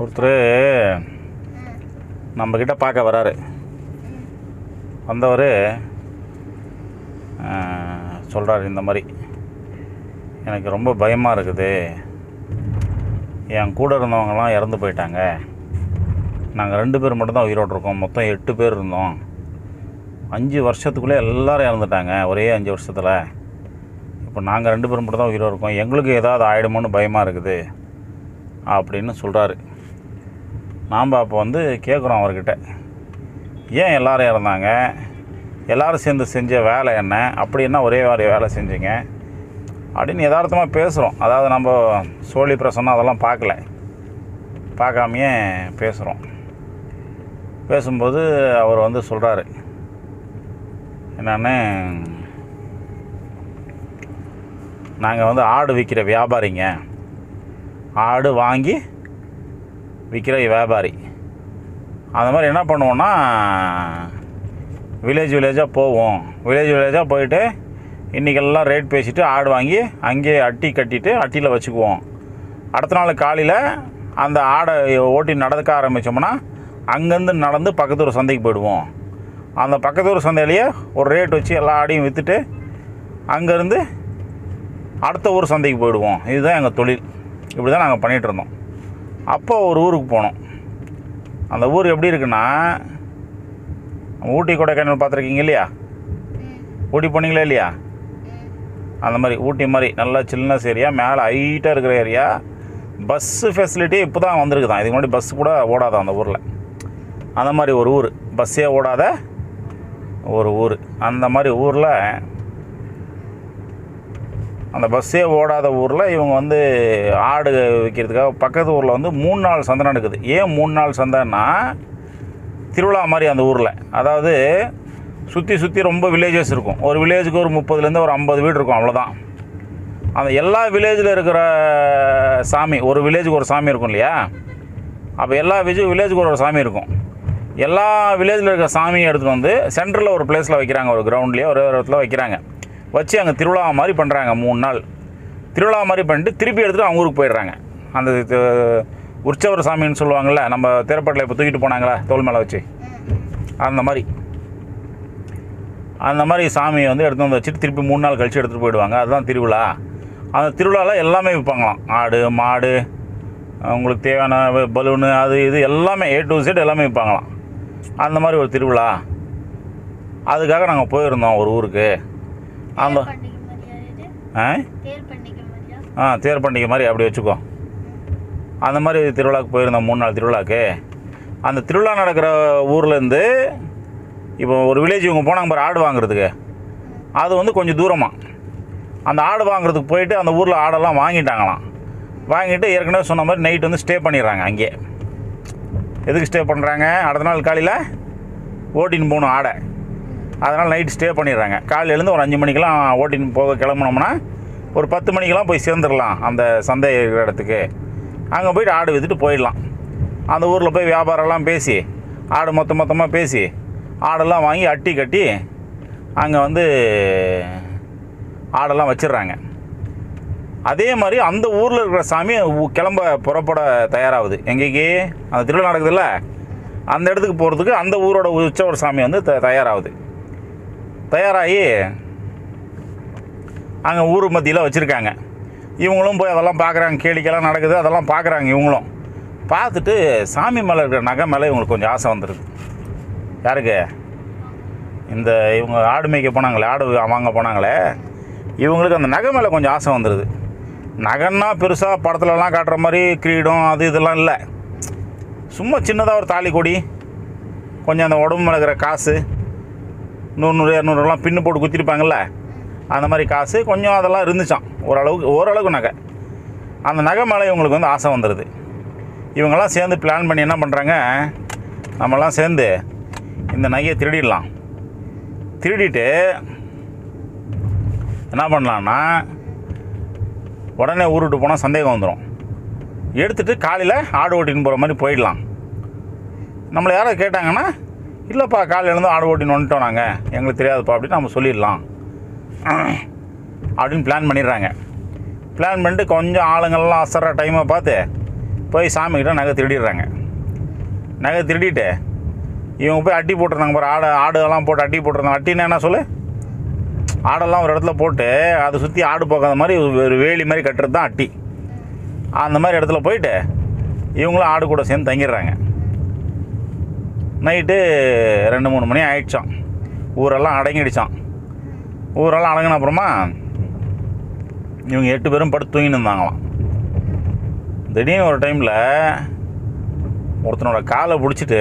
ஒருத்தர் நம்மக்கிட்ட பார்க்க வராரு. வந்தவர் சொல்கிறார் இந்த மாதிரி. எனக்கு ரொம்ப பயமாக இருக்குது. என் கூட இருந்தவங்கலாம் இறந்து போயிட்டாங்க. நாங்கள் ரெண்டு பேர் மட்டும்தான் உயிரோடு இருக்கோம். மொத்தம் எட்டு பேர் இருந்தோம். அஞ்சு வருஷத்துக்குள்ளே எல்லோரும் இறந்துட்டாங்க ஒரே அஞ்சு வருஷத்தில். இப்போ நாங்கள் ரெண்டு பேரும் மட்டும் தான் உயிரோடு இருக்கோம். எங்களுக்கு ஏதாவது ஆகிடுமோன்னு பயமாக இருக்குது. அப்படின்னு சொல்கிறாரு நாம் அப்போ வந்து கேட்குறோம் அவர்கிட்ட. ஏன் எல்லோரும் இறந்தாங்க? எல்லோரும் சேர்ந்து செஞ்ச வேலை என்ன? அப்படின்னா ஒரே வாரி வேலை செஞ்சீங்க? அப்படின்னு யதார்த்தமாக பேசுகிறோம் அதாவது நம்ம சோழி பிரசன்னா அதெல்லாம் பார்க்கல. பார்க்காமையே பேசுகிறோம் பேசும்போது அவர் வந்து சொல்கிறாரு என்னென்னு? நாங்கள் வந்து ஆடு விற்கிற வியாபாரிங்க. ஆடு வாங்கி விற்கிற வியாபாரி. அந்த மாதிரி என்ன பண்ணுவோன்னா வில்லேஜ் வில்லேஜாக போவோம். வில்லேஜ் வில்லேஜாக போயிட்டு இன்றைக்கெல்லாம் ரேட் பேசிவிட்டு ஆடு வாங்கி அங்கேயே அட்டி கட்டிட்டு அட்டியில் வச்சுக்குவோம். அடுத்த நாள் காலையில் அந்த ஆடை ஓட்டி நடக்க ஆரம்பித்தோம்னா அங்கேருந்து நடந்து பக்கத்து ஊர் சந்தைக்கு போயிடுவோம். அந்த பக்கத்து ஊர் சந்தையிலேயே ஒரு ரேட் வச்சு எல்லா ஆடையும் விற்றுட்டு அங்கேருந்து அடுத்த ஊர் சந்தைக்கு போயிடுவோம். இதுதான் எங்கள் தொழில். இப்படி தான் நாங்கள் பண்ணிகிட்டு இருந்தோம் அப்போ ஒரு ஊருக்கு போனோம். அந்த ஊர் எப்படி இருக்குன்னா ஊட்டி கொடைக்கானல் பார்த்துருக்கீங்க இல்லையா? ஊட்டி போனீங்களா இல்லையா? அந்த மாதிரி ஊட்டி மாதிரி நல்லா சில்னஸ் ஏரியா மேலே ஹைட்டாக இருக்கிற ஏரியா. பஸ்ஸு ஃபெசிலிட்டி இப்போ தான் வந்திருக்குதான். இதுக்கு முன்னாடி பஸ் கூட ஓடாதான் அந்த ஊரில். அந்த மாதிரி ஒரு ஊர். பஸ்ஸே ஓடாத ஒரு ஊர். அந்த மாதிரி ஊரில் அந்த பஸ்ஸே ஓடாத ஊரில் இவங்க வந்து ஆடு விற்கிறதுக்காக பக்கத்து ஊரில் வந்து மூணு நாள் சந்தை நடக்குது. ஏன் மூணு நாள் சந்தைன்னா திருவிழா மாதிரி அந்த ஊரில். அதாவது சுற்றி சுற்றி ரொம்ப வில்லேஜஸ் இருக்கும். ஒரு வில்லேஜுக்கு ஒரு முப்பதுலேருந்து ஒரு ஐம்பது வீடு இருக்கும் அவ்வளோதான் அந்த எல்லா வில்லேஜில் இருக்கிற சாமி ஒரு வில்லேஜுக்கு ஒரு சாமி இருக்கும் இல்லையா? அப்போ எல்லா விஜய் வில்லேஜுக்கு ஒரு சாமி இருக்கும். எல்லா வில்லேஜில் இருக்கிற சாமியை எடுத்துகிட்டு வந்து சென்டரில் ஒரு பிளேஸில் வைக்கிறாங்க ஒரு கிரவுண்ட்லேயே ஒரு இடத்துல வைக்கிறாங்க. வச்சு அங்கே திருவிழா மாதிரி பண்ணுறாங்க மூணு நாள். திருவிழா மாதிரி பண்ணிட்டு திருப்பி எடுத்துகிட்டு அவங்க ஊருக்கு போயிடுறாங்க. அந்த உற்சவர் சாமின்னு சொல்லுவாங்கள்ல நம்ம திரைப்படத்தில் இப்போ தூக்கிட்டு போனாங்களே தோல் மேலே வச்சு? அந்த மாதிரி. அந்த மாதிரி சாமியை வந்து எடுத்து வந்து வச்சுட்டு திருப்பி மூணு நாள் கழித்து எடுத்துகிட்டு போயிடுவாங்க. அதுதான் திருவிழா. அந்த திருவிழாவில் எல்லாமே விற்பாங்களாம் ஆடு மாடு உங்களுக்கு தேவையான பலூனு அது இது எல்லாமே ஏ டு செட் எல்லாமே விற்பாங்களாம் அந்த மாதிரி ஒரு திருவிழா. அதுக்காக நாங்கள் போயிருந்தோம் ஒரு ஊருக்கு. அந்த ஆ? தேர் பண்டிகை மாதிரியா ஆ? தேர் பண்டிகை மாதிரி அப்படி வச்சுக்கோ. அந்த மாதிரி திருவிழாவுக்கு போயிருந்தோம் மூணு நாள் திருவிழாக்கு. அந்த திருவிழா நடக்கிற ஊர்லேருந்து இப்போ ஒரு வில்லேஜ் இவங்க போனாங்க பாரு ஆடு வாங்குறதுக்கு. அது வந்து கொஞ்சம் தூரமாக அந்த ஆடு வாங்குறதுக்கு போயிட்டு அந்த ஊரில் ஆடெல்லாம் வாங்கிட்டாங்களாம். வாங்கிட்டு ஏற்கனவே சொன்ன மாதிரி நைட் வந்து ஸ்டே பண்ணிடுறாங்க அங்கேயே. எதுக்கு ஸ்டே பண்ணுறாங்க அடுத்த நாள் காலையில் ஓட்டின்னு போகணும் ஆடை. அதனால் நைட் ஸ்டே பண்ணிடுறாங்க. காலையிலேருந்து ஒரு அஞ்சு மணிக்கெல்லாம் ஓட்டின்னு போக கிளம்புனோம்னா ஒரு பத்து மணிக்கெலாம் போய் சேர்ந்துடலாம் அந்த சந்தை இருக்கிற இடத்துக்கு. அங்கே போயிட்டு ஆடு விற்றுட்டு போயிடலாம். அந்த ஊரில் போய் வியாபாரம்லாம் பேசி ஆடு மொத்த மொத்தமாக பேசி ஆடெல்லாம் வாங்கி அட்டி கட்டி அங்கே வந்து ஆடெல்லாம் வச்சிடுறாங்க. அதே மாதிரி அந்த ஊரில் இருக்கிற சாமி கிளம்ப புறப்பட தயாராகுது. எங்கேக்கு அந்த திருவிழா நடக்குதுல்ல? அந்த இடத்துக்கு போகிறதுக்கு அந்த ஊரோட உற்சவர் சாமி வந்து த தயாராகுது. தயாராகி அங்கே ஊர் மத்தியில் வச்சுருக்காங்க. இவங்களும் போய் அதெல்லாம் பார்க்குறாங்க கேளிக்கெல்லாம் நடக்குது அதெல்லாம் பார்க்குறாங்க இவங்களும். பார்த்துட்டு சாமி மேலே இருக்கிற நகை மேலே இவங்களுக்கு கொஞ்சம் ஆசை வந்துடுது யாருக்கு? இந்த இவங்க ஆடு மேய்க்க போனாங்களே ஆடு வாங்க போனாங்களே இவங்களுக்கு அந்த நகை மேலே கொஞ்சம் ஆசை வந்துடுது நகைன்னா பெருசாக படத்துலலாம் காட்டுற மாதிரி கிரீடம் அது இதெல்லாம் இல்லை. சும்மா சின்னதாக ஒரு தாலி கொடி கொஞ்சம் அந்த உடம்பு மேலே இருக்கிற காசு. நூறு இரநூறுலாம் பின்னு போட்டு குத்திருப்பாங்கள்ல அந்த மாதிரி காசு கொஞ்சம் அதெல்லாம் இருந்துச்சான் ஓரளவுக்கு ஓரளவுக்கு நகை. அந்த நகை மேலே இவங்களுக்கு வந்து ஆசை வந்துடுது இவங்கெல்லாம் சேர்ந்து பிளான் பண்ணி என்ன பண்ணுறாங்க நம்மலாம் சேர்ந்து இந்த நகையை திருடிடலாம். திருடிட்டு என்ன பண்ணலான்னா உடனே ஊருட்டு போனால் சந்தேகம் வந்துடும் எடுத்துகிட்டு காலையில் ஆடு ஓட்டின்னு போகிற மாதிரி போயிடலாம். நம்மளை யாரோ கேட்டாங்கன்னா இல்லைப்பா காலையில் இருந்து ஆடு ஓட்டின்னு வந்துட்டோம் நாங்கள் எங்களுக்கு தெரியாதுப்பா அப்படின்னு நம்ம சொல்லிடலாம். அப்படின்னு பிளான் பண்ணிடுறாங்க. பிளான் பண்ணிட்டு கொஞ்சம் ஆளுங்கள்லாம் அசற டைமை பார்த்து போய் சாமிக்கிட்ட நகை திருடிடுறாங்க. நகை திருடிட்டு இவங்க போய் அட்டி போட்டிருந்தாங்க பாரு ஆடு ஆடுலாம் போட்டு அட்டி போட்டிருந்தாங்க. அட்டின்னு என்ன சொல்லு? ஆடெல்லாம் ஒரு இடத்துல போட்டு அதை சுற்றி ஆடு போக்காத மாதிரி ஒரு வேலி மாதிரி கட்டுறது தான் அட்டி. அந்த மாதிரி இடத்துல போயிட்டு இவங்களும் ஆடு கூட சேர்ந்து தங்கிடுறாங்க. நைட்டு ரெண்டு மூணு மணி ஆயிடுச்சான் ஊரெல்லாம் அடங்கிடுச்சான் ஊரெல்லாம் அடங்கின அப்புறமா இவங்க எட்டு பேரும் படுத்து தூங்கின்னு இருந்தாங்களாம். திடீர்னு ஒரு டைமில் ஒருத்தனோட காலை பிடிச்சிட்டு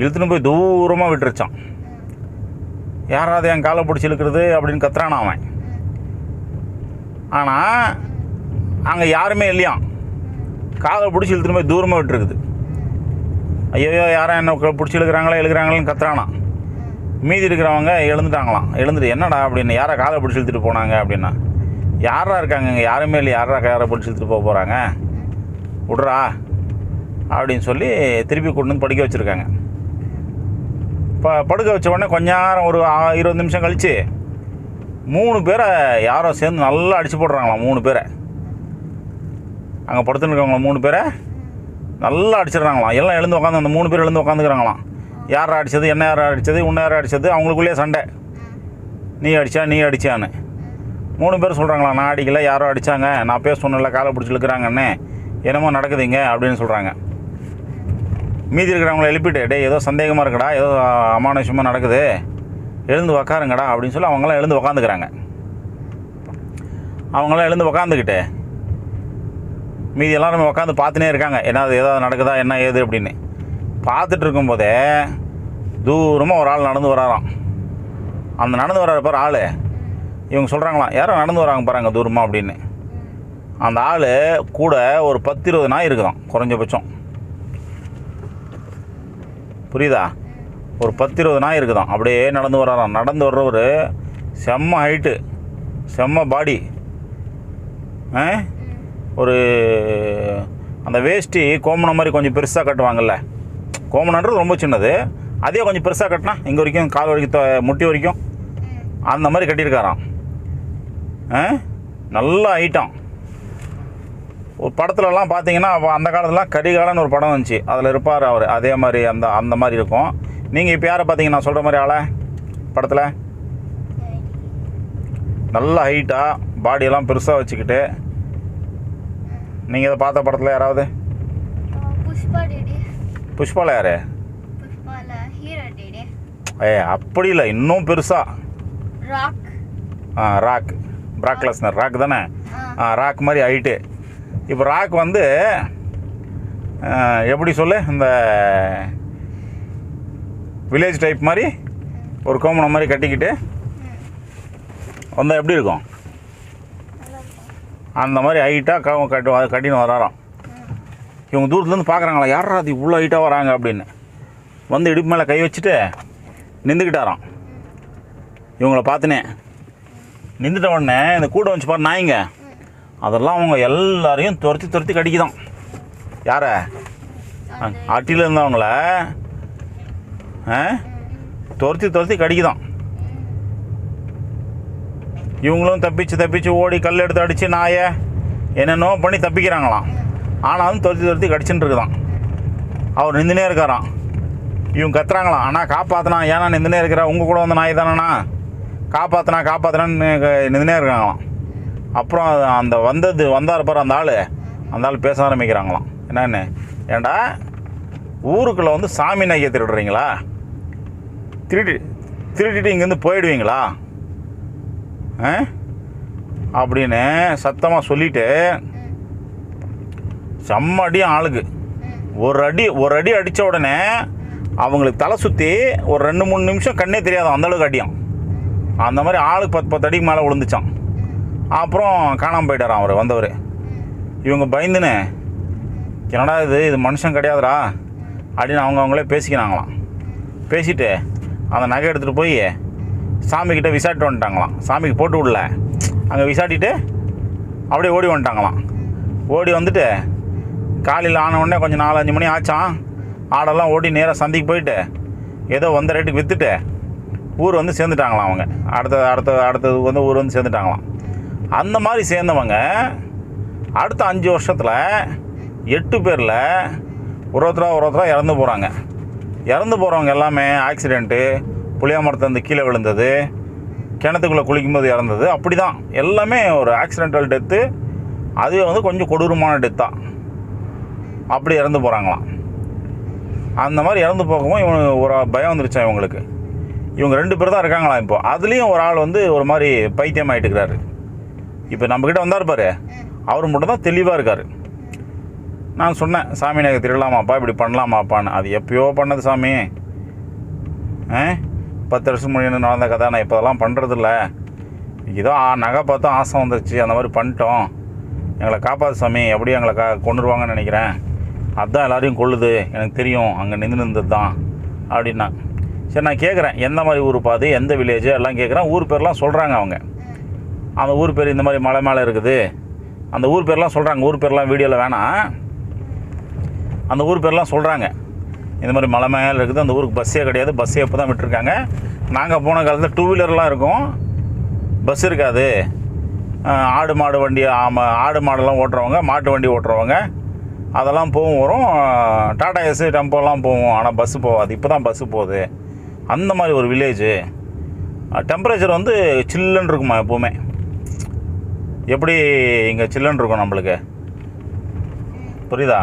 இழுத்துன்னு போய் தூரமாக விட்டுருச்சான் யாராவது என் காலை பிடிச்சி இழுக்கிறது அப்படின்னு கத்துறான் அவன். ஆனால் அங்கே யாருமே இல்லையாம். காலை பிடிச்சி இழுத்துன்னு போய் தூரமாக விட்டுருக்குது. ஐயோ யாரும் என்ன பிடிச்சி இழுக்கிறாங்களா இழுக்கிறாங்களான்னு கத்துறானா. மீதி இருக்கிறவங்க எழுந்துட்டாங்களாம். எழுந்துட்டு என்னடா? அப்படின்னு யாரை காலை பிடிச்சி இழுத்துட்டு போனாங்க? அப்படின்னா யாரா இருக்காங்க இங்கே யாருமே இல்லை யாரா காரை பிடிச்சி இழுத்துட்டு போக போகிறாங்க விட்றா. அப்படின்னு சொல்லி திருப்பி கொண்டு வந்து படிக்க வச்சுருக்காங்க. இப்போ படுக்க வச்ச உடனே கொஞ்ச நேரம் ஒரு இருபது நிமிஷம் கழித்து மூணு பேரை யாரோ சேர்ந்து நல்லா அடிச்சு போடுறாங்களாம் மூணு பேரை. அங்கே படுத்துன்னு இருக்கவங்க மூணு பேரை நல்லா அடிச்சிடுறாங்களாம். எல்லாம் எழுந்து உட்காந்து அந்த மூணு பேர் எழுந்து உட்காந்துக்கிறாங்களாம் யார் அடித்தது என்ன யார் அடித்தது உன்ன யார் அடித்தது அவங்களுக்குள்ளேயே சண்டை. நீ அடித்தா நீ அடித்தான்னு மூணு பேர் சொல்கிறாங்களா நான் அடிக்கல யாரோ அடித்தாங்க நான் பேச சொன்னல காலை பிடிச்சிருக்கிறாங்கன்னு என்னமோ நடக்குதுங்க அப்படின்னு சொல்கிறாங்க மீதி இருக்கிறவங்கள எழுப்பிட்டு டே ஏதோ சந்தேகமாக இருக்குடா ஏதோ அமானுஷமாக நடக்குது. எழுந்து உக்காருங்கடா அப்படின்னு சொல்லி அவங்களாம் எழுந்து உக்காந்துக்கிறாங்க. அவங்களாம் எழுந்து உக்காந்துக்கிட்டு மீதி நம்ம உட்காந்து பார்த்துனே இருக்காங்க. என்னது ஏதாவது நடக்குதா என்ன ஏது அப்படின்னு. பார்த்துட்டு இருக்கும்போதே தூரமாக ஒரு ஆள் நடந்து வராராம். அந்த நடந்து வர்ற பாரு ஆள். இவங்க சொல்கிறாங்களாம் யாரோ நடந்து வராங்க பாருங்க தூரமாக அப்படின்னு. அந்த ஆள் கூட ஒரு பத்து இருபது நாய் இருக்குதாம் குறைஞ்சபட்சம். புரியுதா? ஒரு பத்து இருபது நாய் இருக்குதான் அப்படியே நடந்து வராராம். நடந்து வர்றவர் செம்ம ஹைட்டு செம்ம பாடி ஆ? ஒரு அந்த வேஷ்டி கோமணம் மாதிரி கொஞ்சம் பெருசாக கட்டுவாங்கல்ல. கோமணன்றது ரொம்ப சின்னது. அதே கொஞ்சம் பெருசாக கட்டினா இங்கே வரைக்கும் கால் வரைக்கும் முட்டி வரைக்கும் அந்த மாதிரி கட்டியிருக்காராம். ஆ? நல்லா ஐட்டம். ஒரு படத்துலலாம் பார்த்தீங்கன்னா அந்த காலத்துலலாம் கரிகாலன்னு ஒரு படம் வந்துச்சு. அதில் இருப்பார் அவர். அதே மாதிரி அந்த அந்த மாதிரி இருக்கும். நீங்கள் இப்போ யாரை பார்த்தீங்க நான் சொல்கிற மாதிரி ஆளை? படத்தில்? நல்ல ஹைட்டாக பாடியெல்லாம் பெருசாக வச்சுக்கிட்டு நீங்கள் இதை பார்த்த படத்தில் யாராவது? புஷ்பால யார்? ஏ அப்படி இல்லை இன்னும் பெருசாக ராக். ஆ ராக். பிராக்லஸ்னர் ராக் தானே? ஆ. ராக் மாதிரி ஹைட்டு இப்போ ராக் வந்து எப்படி சொல்லு இந்த வில்லேஜ் டைப் மாதிரி ஒரு கோமணம் மாதிரி கட்டிக்கிட்டு வந்தால் எப்படி இருக்கும்? அந்த மாதிரி ஹைட்டாக க கட்டு கட்டின்னு வராராம். இவங்க தூரத்துலேருந்து பார்க்குறாங்களா யாரா அது இவ்வளோ ஹைட்டாக வராங்க அப்படின்னு. வந்து இடுப்பு மேலே கை வச்சுட்டு நின்றுக்கிட்டாராம். இவங்கள பார்த்துனே நின்றுட்ட உடனே இந்த கூட வந்துச்சு பாரு நாய்ங்க. அதெல்லாம் அவங்க எல்லாரையும் துரத்தி துரத்தி கடிக்குதான் யாரை? அட்டியில் இருந்தவங்கள ஆ துரத்தி துரத்தி கடிக்குதான் இவங்களும் தப்பிச்சு தப்பிச்சு ஓடி கல் எடுத்து அடித்து நாயை என்னென்னோ பண்ணி தப்பிக்கிறாங்களாம். ஆனாலும் துரத்தி துரத்தி கடிச்சுட்டு இருக்குதான். அவர் நின்றுனே இருக்காராம். இவங்க கத்துறாங்களாம். ஆனால் காப்பாற்றினா ஏன்னா நின்றுனே இருக்கிறா உங்கள் கூட வந்த நாய் தானேண்ணா? காப்பாற்றினா காப்பாற்றினான்னு நின்றுனே இருக்காங்களாம். அப்புறம் அந்த வந்தது வந்தார் பாரு அந்த ஆள். அந்த ஆள் பேச ஆரம்பிக்கிறாங்களாம். என்னென்னு? ஏண்டா ஊருக்குள்ளே வந்து சாமி நாய்க்கை திருடுறீங்களா திருடி திருடிட்டு இங்கேருந்து போயிடுவீங்களா? அப்படின்னு சத்தமாக சொல்லிட்டு செம்ம அடியும் ஆளுக்கு. ஒரு அடி ஒரு அடி அடித்த உடனே அவங்களுக்கு தலை சுற்றி ஒரு ரெண்டு மூணு நிமிஷம் கண்ணே தெரியாது அந்தளவுக்கு அடியும் அந்த மாதிரி ஆளுக்கு பத்து பத்து அடிக்கு மேலே விழுந்துச்சான். அப்புறம் காணாமல் போயிட்டாரான் அவர் வந்தவர். இவங்க பயந்துன்னு என்னடா இது? இது மனுஷன் கிடையாதுடா. அப்படின்னு அவங்க அவங்களே பேசிக்கினாங்களாம். பேசிட்டு அந்த நகை எடுத்துகிட்டு போய் சாமிக்கிட்ட விசாரிட்டு வந்துட்டாங்களாம். சாமிக்கு போட்டு விடல. அங்கே விசாரிட்டு அப்படியே ஓடி வந்துட்டாங்களாம். ஓடி வந்துட்டு காலையில் ஆன உடனே கொஞ்சம் நாலஞ்சு மணி ஆச்சான் ஆடெல்லாம் ஓடி நேராக சந்தைக்கு போயிட்டு ஏதோ வந்த ரேட்டுக்கு விற்றுட்டு ஊர் வந்து சேர்ந்துட்டாங்களாம் அவங்க. அடுத்த அடுத்த அடுத்தது வந்து ஊர் வந்து சேர்ந்துட்டாங்களாம். அந்த மாதிரி சேர்ந்தவங்க அடுத்த அஞ்சு வருஷத்தில் எட்டு பேரில் ஒரு ஒருத்தராக ஒரு ஒருத்தராக இறந்து போகிறாங்க இறந்து போகிறவங்க எல்லாமே ஆக்சிடெண்ட்டு புளிய மரத்துலேருந்து கீழே விழுந்தது. கிணத்துக்குள்ளே குளிக்கும்போது இறந்தது. அப்படி தான் எல்லாமே ஒரு ஆக்சிடென்டல் டெத்து அது வந்து கொஞ்சம் கொடூரமான டெத்தாக அப்படி இறந்து போகிறாங்களாம் அந்த மாதிரி இறந்து போகவும் இவங்க ஒரு பயம் வந்துருச்சான் இவங்களுக்கு. இவங்க ரெண்டு பேர் தான் இருக்காங்களாம் இப்போ. அதுலேயும் ஒரு ஆள் வந்து ஒரு மாதிரி பைத்தியம் ஆகிட்டுக்கிறாரு இப்போ நம்மக்கிட்ட வந்தார் பாரு. அவர் மட்டும் தான் தெளிவாக இருக்கார். நான் சொன்னேன் சாமி நகை திருடலாமாப்பா இப்படி பண்ணலாமாப்பான்னு. அது எப்பயோ பண்ணது சாமி. ஆ? பத்து வருஷம் முன்னாடி நடந்த கதை. நான் இப்போ அதெல்லாம் பண்ணுறதில்ல ஏதோ நகை பார்த்தோம் ஆசை வந்துருச்சு. அந்த மாதிரி பண்ணிட்டோம். எங்களை காப்பாற்று சாமி. எப்படியும் எங்களை கா கொண்டுருவாங்கன்னு நினைக்கிறேன். அதுதான் எல்லோரையும் கொள்ளுது எனக்கு தெரியும். அங்கே நின்று நின்றது தான். அப்படின்னா. சரி நான் கேட்குறேன் எந்த மாதிரி ஊர் பாது எந்த வில்லேஜ் எல்லாம் கேட்குறேன் ஊர் பேர்லாம் சொல்கிறாங்க அவங்க. அந்த ஊர் பேர் இந்த மாதிரி மலை மேலே இருக்குது. அந்த ஊர் பேர்லாம் சொல்கிறாங்க ஊர் பேர்லாம் வீடியோவில் வேணாம். அந்த ஊர் பேர்லாம் சொல்கிறாங்க இந்த மாதிரி மலை மேலே இருக்குது. அந்த ஊருக்கு பஸ்ஸே கிடையாது. பஸ்ஸே இப்போ தான் விட்டுருக்காங்க. நாங்கள் போன காலத்தில் டூ வீலர்லாம் இருக்கும். பஸ் இருக்காது. ஆடு மாடு வண்டி ஆமாம் ஆடு மாடெல்லாம் ஓட்டுறவங்க மாட்டு வண்டி ஓட்டுறவங்க. அதெல்லாம் போகும் வரும். டாடா எஸ் டெம்போலாம் போகும் ஆனால் பஸ்ஸு போகாது. இப்போ தான் பஸ்ஸு போகுது. அந்த மாதிரி ஒரு வில்லேஜு டெம்பரேச்சர் வந்து சில்லுன்னு இருக்குமா எப்போவுமே? எப்படி இங்கே சில்லுன்னு இருக்கும் நம்மளுக்கு? புரியுதா?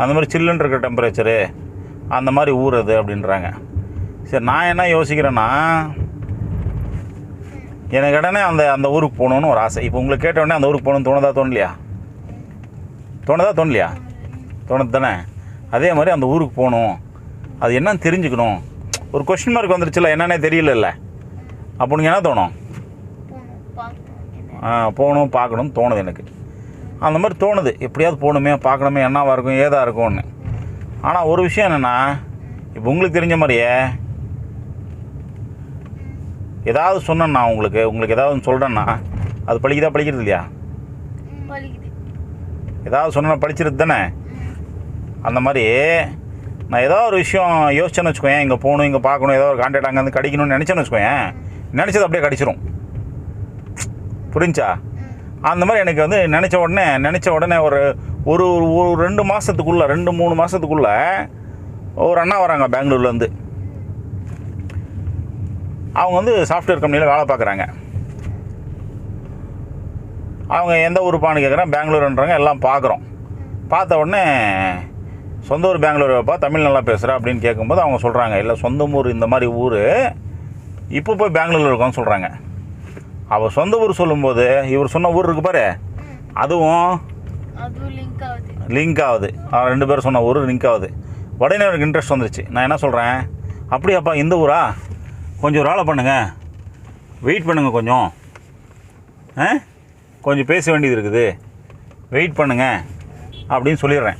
அந்த மாதிரி சில்லுன்னு இருக்க டெம்பரேச்சரு அந்த மாதிரி ஊர் அப்படின்றாங்க. சரி நான் என்ன யோசிக்கிறேன்னா எனக்கு உடனே அந்த அந்த ஊருக்கு போகணுன்னு ஒரு ஆசை. இப்போ உங்களுக்கு கேட்ட உடனே அந்த ஊருக்கு போகணும்னு தோணுதா தோணலையா? தோணுதா தோணலையா? தோணுது தானே. அதே மாதிரி அந்த ஊருக்கு போகணும். அது என்னன்னு தெரிஞ்சுக்கணும். ஒரு கொஷின் மார்க் வந்துருச்சுல என்னன்னே தெரியலல்ல. அப்போ உனக்கு என்ன தோணும்? போகணும் பார்க்கணும்னு தோணுது எனக்கு. அந்த மாதிரி தோணுது. எப்படியாவது போகணுமே பார்க்கணுமே என்னவாக இருக்கும் ஏதா இருக்கும்னு. ஆனால் ஒரு விஷயம் என்னென்னா இப்போ உங்களுக்கு தெரிஞ்ச மாதிரியே ஏதாவது சொன்னேன்னா உங்களுக்கு உங்களுக்கு ஏதாவது சொல்கிறேன்னா அது படிக்குதா படிக்கிறது இல்லையா? ஏதாவது சொன்னா படிச்சிருது தானே? அந்த மாதிரி நான் ஏதோ ஒரு விஷயம் யோசிச்சேன்னு வச்சுக்கோயேன் இங்கே போகணும் இங்கே பார்க்கணும் ஏதோ ஒரு கான்டாக்ட் அங்கேருந்து கிடைக்கணும்னு நினச்சேன்னு வச்சுக்கோயேன் நினச்சது அப்படியே கிடச்சிரும். புரிஞ்சா அந்த மாதிரி எனக்கு வந்து நினச்ச உடனே நினச்ச உடனே ஒரு ஒரு ஒரு- ஒரு ரெண்டு மாதத்துக்குள்ளே ரெண்டு மூணு மாதத்துக்குள்ளே ஒரு அண்ணா வராங்க பெங்களூர்லேருந்து அவங்க வந்து சாஃப்ட்வேர் கம்பெனியில் வேலை பார்க்குறாங்க. அவங்க எந்த ஊருப்பான்னு கேட்குறேன் பெங்களூருன்றாங்க எல்லாம் பார்க்குறோம். பார்த்த உடனே சொந்த ஊர் பெங்களூர் வைப்பா தமிழ் நல்லா பேசுகிற அப்படின்னு கேட்கும்போது அவங்க சொல்கிறாங்க இல்லை சொந்த ஊர் இந்த மாதிரி ஊர் இப்போ போய் பெங்களூரில் இருக்கோம்னு சொல்கிறாங்க அவர் சொந்த ஊர் சொல்லும்போது இவர் சொன்ன ஊர் இருக்கு பாரு. அதுவும் லிங்க் ஆகுது ரெண்டு பேரும் சொன்ன ஊர் லிங்க் ஆகுது உடனே எனக்கு இன்ட்ரெஸ்ட் வந்துருச்சு. நான் என்ன சொல்கிறேன் அப்படியாப்பா இந்த ஊரா? கொஞ்சம் ஒரு ஆளை பண்ணுங்கள் வெயிட் பண்ணுங்கள் கொஞ்சம். ஆ? கொஞ்சம் பேச வேண்டியது இருக்குது. வெயிட் பண்ணுங்கள் அப்படின்னு சொல்லிடுறேன்.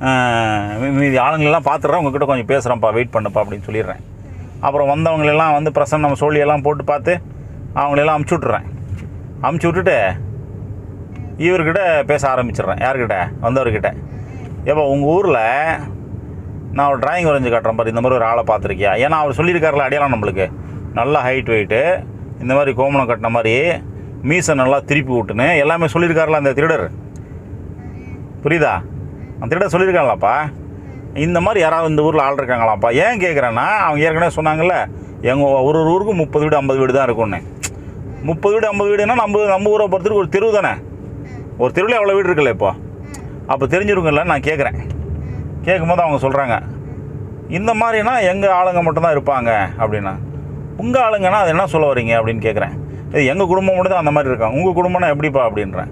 மீ- மீதி ஆளுங்களெல்லாம் பார்த்துட்றேன். உங்ககிட்ட கொஞ்சம் பேசுகிறேன்ப்பா வெயிட் பண்ணுப்பா அப்படின்னு சொல்லிடுறேன். அப்புறம் வந்தவங்களெல்லாம் வந்து பிரசன்ன நம்ம சோழியெல்லாம் போட்டு பார்த்து அவங்களெல்லாம் அமுச்சு விட்டுறேன். அமுச்சு விட்டுட்டு இவர்கிட்ட பேச ஆரம்பிச்சிடுறேன். யார்கிட்ட? வந்தவர்கிட்ட. ஏப்பா உங்கள் ஊரில் நான் ஒரு டிராயிங் வரைஞ்சி காட்டுறேன் பாரு. இந்த மாதிரி ஒரு ஆளை பார்த்துருக்கியா? ஏன்னா அவர் சொல்லியிருக்காருல அடையாளம் நம்மளுக்கு. நல்ல ஹைட் வெயிட்டு இந்த மாதிரி கோமணம் கட்டின மாதிரி மீசை நல்லா திருப்பி விட்டுன்னு எல்லாமே சொல்லியிருக்காருல அந்த திருடர். புரியுதா? அந்த திருடர் சொல்லியிருக்காங்களாப்பா? இந்த மாதிரி யாராவது இந்த ஊரில் ஆள் இருக்காங்களாப்பா? ஏன் கேட்குறேன்னா அவங்க ஏற்கனவே சொன்னாங்கல்ல எங்கள் ஒரு ஒரு ஊருக்கு முப்பது வீடு ஐம்பது வீடு தான் இருக்கும்னு. முப்பது வீடு ஐம்பது வீடுனா நம்ம நம்ம ஊரை பொறுத்தவரைக்கும் ஒரு தெருவு தானே ஒரு தெருவில் அவ்வளோ வீடு இருக்குல்ல இப்போ? அப்போ தெரிஞ்சிருக்குல்ல நான் கேட்குறேன் கேட்கும்போது அவங்க சொல்கிறாங்க இந்த மாதிரினா எங்கள் ஆளுங்க மட்டும்தான் இருப்பாங்க அப்படின்னா உங்கள் ஆளுங்கன்னா அது என்ன சொல்ல வரீங்க அப்படின்னு கேட்குறேன் இது எங்கள் குடும்பம் மட்டும் தான் அந்த மாதிரி இருக்காங்க. உங்கள் குடும்பம்னா எப்படிப்பா? அப்படின்றேன்.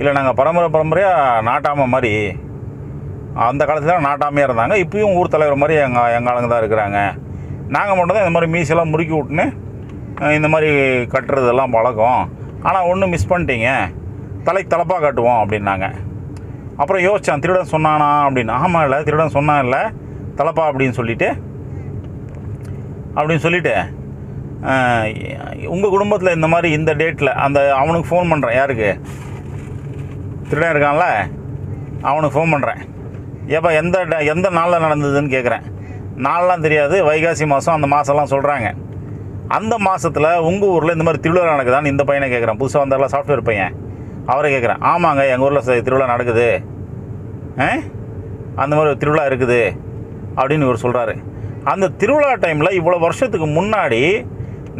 இல்லை நாங்கள் பரம்பரை பரம்பரையாக நாட்டாம மாதிரி அந்த காலத்தில் நாட்டாமையாக இருந்தாங்க. இப்பயும் ஊர் தலைவர் மாதிரி எங்கள் எங்கள் ஆளுங்க தான் இருக்கிறாங்க. நாங்கள் மட்டும் தான் இந்த மாதிரி மீசெல்லாம் முறுக்கி விட்டுன்னு இந்த மாதிரி கட்டுறதெல்லாம் பழக்கம். ஆனால் ஒன்று மிஸ் பண்ணிட்டீங்க. தலை தலைப்பாக காட்டுவோம் அப்படின்னாங்க. அப்புறம் யோசிச்சான் திருடன் சொன்னானா அப்படின்னு. ஆமாம் இல்லை திருடன் சொன்னான் இல்லை தலப்பா அப்படின்னு சொல்லிவிட்டு அப்படின்னு சொல்லிட்டு உங்கள் குடும்பத்தில் இந்த மாதிரி இந்த டேட்டில் அந்த அவனுக்கு ஃபோன் பண்ணுறேன் யாருக்கு? திருடன் இருக்கான்ல அவனுக்கு ஃபோன் பண்ணுறேன் ஏப்பா எந்த ட- எந்த நாளில் நடந்ததுன்னு கேட்குறேன் நாளெலாம் தெரியாது வைகாசி மாதம் அந்த மாதம்லாம் சொல்கிறாங்க அந்த மாதத்தில் உங்கள் ஊரில் இந்த மாதிரி திருவிழா நடக்குதான்னு இந்த பையனை கேட்குறேன் புதுசாக வந்தால சாஃப்ட்வேர் பையன். அவரை கேட்குறேன். ஆமாங்க எங்கள் ஊரில் திருவிழா நடக்குது. ஆ? அந்த மாதிரி ஒரு திருவிழா இருக்குது அப்படின்னு இவர் சொல்கிறாரு அந்த திருவிழா டைமில் இவ்வளோ வருஷத்துக்கு முன்னாடி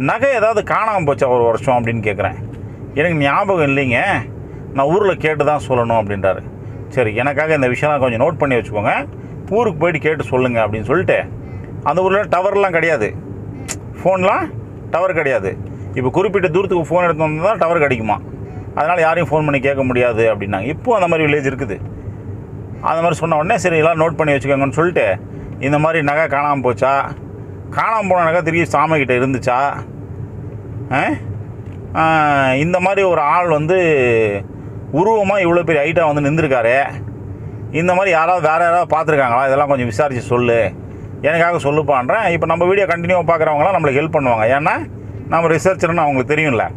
நகை ஏதாவது காணாமல் போச்சா ஒரு வருஷம் அப்படின்னு கேட்குறேன். எனக்கு ஞாபகம் இல்லைங்க. நான் ஊரில் கேட்டு தான் சொல்லணும் அப்படின்றாரு. சரி எனக்காக இந்த விஷயம்லாம் கொஞ்சம் நோட் பண்ணி வச்சுக்கோங்க. ஊருக்கு போயிட்டு கேட்டு சொல்லுங்கள் அப்படின்னு சொல்லிட்டு அந்த ஊரில் டவர்லாம் கிடையாது. ஃபோன்லாம் டவர் கிடையாது. இப்போ குறிப்பிட்ட தூரத்துக்கு ஃபோன் எடுத்து வந்தால் தான் டவர் கிடைக்குமா? அதனால் யாரையும் ஃபோன் பண்ணி கேட்க முடியாது அப்படின்னாங்க. இப்போ அந்த மாதிரி வில்லேஜ் இருக்குது. அந்த மாதிரி சொன்ன உடனே சரி எல்லாம் நோட் பண்ணி வச்சுக்கோங்கன்னு சொல்லிட்டு இந்த மாதிரி நகை காணாமல் போச்சா? காணாமல் போன நகை திரும்பி சாமிக்கிட்ட இருந்துச்சா? ஆ? இந்த மாதிரி ஒரு ஆள் வந்து உருவமாக இவ்வளோ பெரிய ஹைட்டாக வந்து நின்றுருக்காரு. இந்த மாதிரி யாராவது வேறு யாராவது பார்த்துருக்காங்களா? இதெல்லாம் கொஞ்சம் விசாரித்து சொல்லு. எனக்காக சொல்லுப்பான்றேன். இப்போ நம்ம வீடியோ கண்டினியூவாக பார்க்குறவங்களாம் நம்மளுக்கு ஹெல்ப் பண்ணுவாங்க. ஏன்னா நம்ம ரிசர்ச்சர்னு அவங்களுக்கு தெரியும்ல.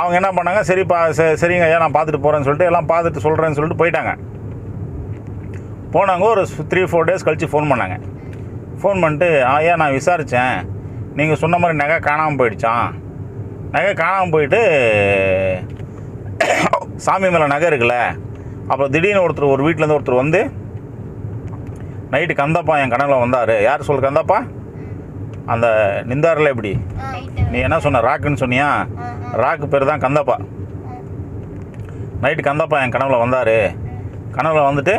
அவங்க என்ன பண்ணாங்க சரிப்பா பா சரிங்க ஐயா நான் பார்த்துட்டு போகிறேன்னு சொல்லிட்டு எல்லாம் பார்த்துட்டு சொல்கிறேன்னு சொல்லிட்டு போயிட்டாங்க. போனாங்க ஒரு த்ரீ ஃபோர் டேஸ் கழித்து ஃபோன் பண்ணாங்க. ஃபோன் பண்ணிட்டு ஐயா நான் விசாரித்தேன் நீங்கள் சொன்ன மாதிரி நகை காணாமல் போயிடுச்சான் நகை காணாமல் போயிட்டு சாமி மேலே நகை இருக்குல்ல அப்புறம் திடீர்னு ஒருத்தர் ஒரு வீட்டிலேருந்து ஒருத்தர் வந்து நைட்டு கந்தப்பா என் கனவுல வந்தார். யார் சொல் கந்தப்பா? அந்த நிந்தாரில் எப்படி? நீ என்ன சொன்ன ராக்குன்னு சொன்னியா? ராக்கு பேர் தான் கந்தப்பா. நைட்டு கந்தப்பா என் கனவுல வந்தார். கனவுல வந்துட்டு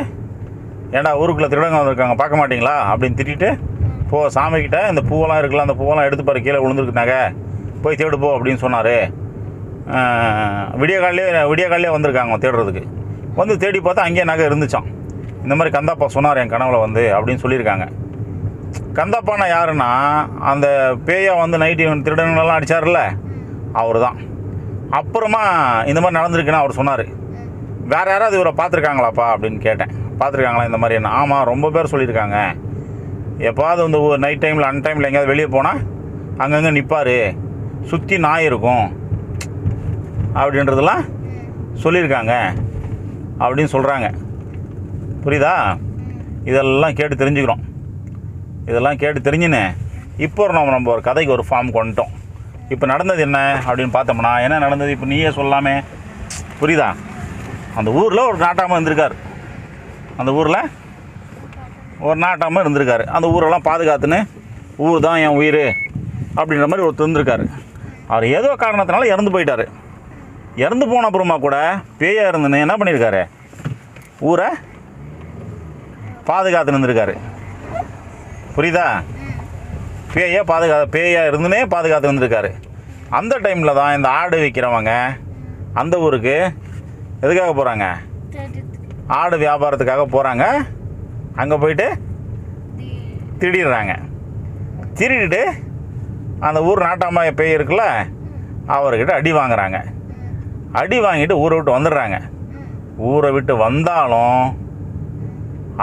ஏன்டா ஊருக்குள்ளே திருடங்க வந்திருக்காங்க பார்க்க மாட்டிங்களா? அப்படின்னு திட்டிட்டு போ சாமிக்கிட்ட இந்த பூவெல்லாம் இருக்குல்ல அந்த பூவெல்லாம் எடுத்து பாரு கீழே விழுந்துருக்குனாங்க போய் தேடு போ அப்படின்னு சொன்னார். விடிய காலையிலே விடிய காலையிலே வந்திருக்காங்க தேடுறதுக்கு. வந்து தேடி பார்த்தா அங்கேயே நகை இருந்துச்சான் இந்த மாதிரி கந்தாப்பா சொன்னார் என் கனவுல வந்து அப்படின்னு சொல்லியிருக்காங்க. கந்தப்பானை யாருன்னா அந்த பேயா வந்து நைட்டு இவன் திருடனெல்லாம் அடித்தார்ல அவர் தான் அப்புறமா இந்த மாதிரி நடந்திருக்குன்னு அவர் சொன்னார். வேறு யாராவது இவரை பார்த்துருக்காங்களாப்பா அப்படின்னு கேட்டேன். பார்த்துருக்காங்களா இந்த மாதிரி என்ன? ஆமாம் ரொம்ப பேர் சொல்லியிருக்காங்க. எப்பாவது வந்து ஒரு நைட் டைமில் அன் டைமில் எங்கேயாவது வெளியே போனால் அங்கங்கே நிற்பார் சுற்றி நாய் இருக்கும். அப்படின்றதெல்லாம் சொல்லியிருக்காங்க. அப்படின்னு சொல்கிறாங்க புரியுதா? இதெல்லாம் கேட்டு தெரிஞ்சுக்கிறோம். இதெல்லாம் கேட்டு தெரிஞ்சுன்னு இப்போ நம்ம நம்ம ஒரு கதைக்கு ஒரு ஃபார்ம் கொண்டுட்டோம். இப்போ நடந்தது என்ன அப்படின்னு பார்த்தோம்னா என்ன நடந்தது? இப்போ நீயே சொல்லாமே. புரியுதா? அந்த ஊரில் ஒரு நாட்டாமல் இருந்திருக்கார். அந்த ஊரில் ஒரு நாட்டாமல் இருந்திருக்காரு. அந்த ஊரெல்லாம் பாதுகாத்துன்னு ஊர் தான் என் உயிர் அப்படின்ற மாதிரி ஒருத்தர் இருந்திருக்காரு. அவர் ஏதோ காரணத்தினால இறந்து போயிட்டார். இறந்து போன அப்புறமா கூட பேயாக இருந்துன்னு என்ன பண்ணியிருக்காரு ஊரை பாதுகாத்துன்னு இருந்திருக்காரு. புரியுதா? பேயை பாதுகா பேயாக இருந்துனே பாதுகாத்து வந்திருக்காரு. அந்த டைமில் தான் இந்த ஆடு விற்கிறவங்க அந்த ஊருக்கு எதுக்காக போகிறாங்க ஆடு வியாபாரத்துக்காக போகிறாங்க அங்கே போயிட்டு திருடிடுறாங்க. திருடிட்டு அந்த ஊர் நாட்டாமா பேய் இருக்குல்ல அவர்கிட்ட அடி வாங்குறாங்க. அடி வாங்கிட்டு ஊரை விட்டு வந்துடுறாங்க. ஊரை விட்டு வந்தாலும்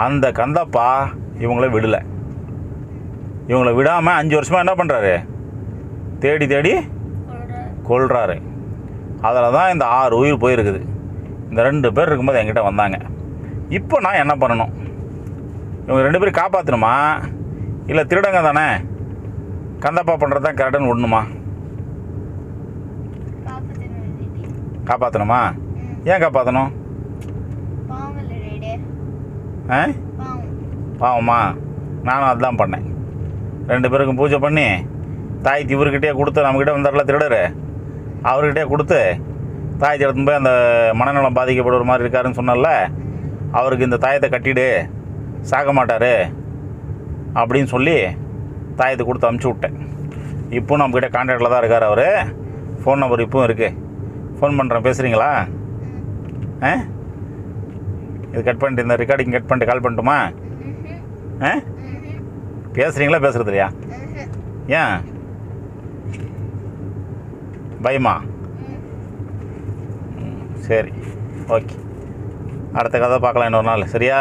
அந்த கந்தப்பா இவங்கள விடலை. இவங்கள விடாமல் அஞ்சு வருஷமாக என்ன பண்ணுறாரு தேடி தேடி கொல்றாரு. அதில் தான் இந்த ஆறு உயிர் போயிருக்குது. இந்த ரெண்டு பேர் இருக்கும்போது என்கிட்ட வந்தாங்க. இப்போ நான் என்ன பண்ணணும்? இவங்க ரெண்டு பேரும் காப்பாற்றணுமா இல்லை திருடங்க தானே? கந்தப்பா பண்ணுறது தான் கரெக்டுன்னு விடணுமா? காப்பாற்றணுமா ஏன் காப்பாற்றணும் ஆ? பாவமா. நானும் அதுதான் பண்ணேன். ரெண்டு பேருக்கும் பூஜை பண்ணி தாய் இவர்கிட்டே கொடுத்து நம்மக்கிட்ட வந்தார்ல திருடரு? அவர்கிட்டே கொடுத்து தாய் எடுத்துன்னு போய் அந்த மனநலம் பாதிக்கப்படுற மாதிரி இருக்காருன்னு சொன்னால அவருக்கு இந்த தாயத்தை கட்டிடு சாக மாட்டார் அப்படின்னு சொல்லி தாயத்தை கொடுத்து அமுச்சு விட்டேன். இப்போ நம்மக்கிட்ட கான்டாக்டில் தான் இருக்கார் அவர். ஃபோன் நம்பர் இப்பவும் இருக்குது ஃபோன் பண்ணுறேன் பேசுகிறீங்களா ஆ? இது கட் பண்ணிட்டு இந்த ரெக்கார்டிங் கட் பண்ணிட்டு கால் பண்ணட்டுமா? ஆ? பேசுகிறீங்களா பேசுறது இல்லையா ஏன்? பயமா? சரி ஓகே. அடுத்த கதை பார்க்கலாம் இன்னொரு நாள். சரியா?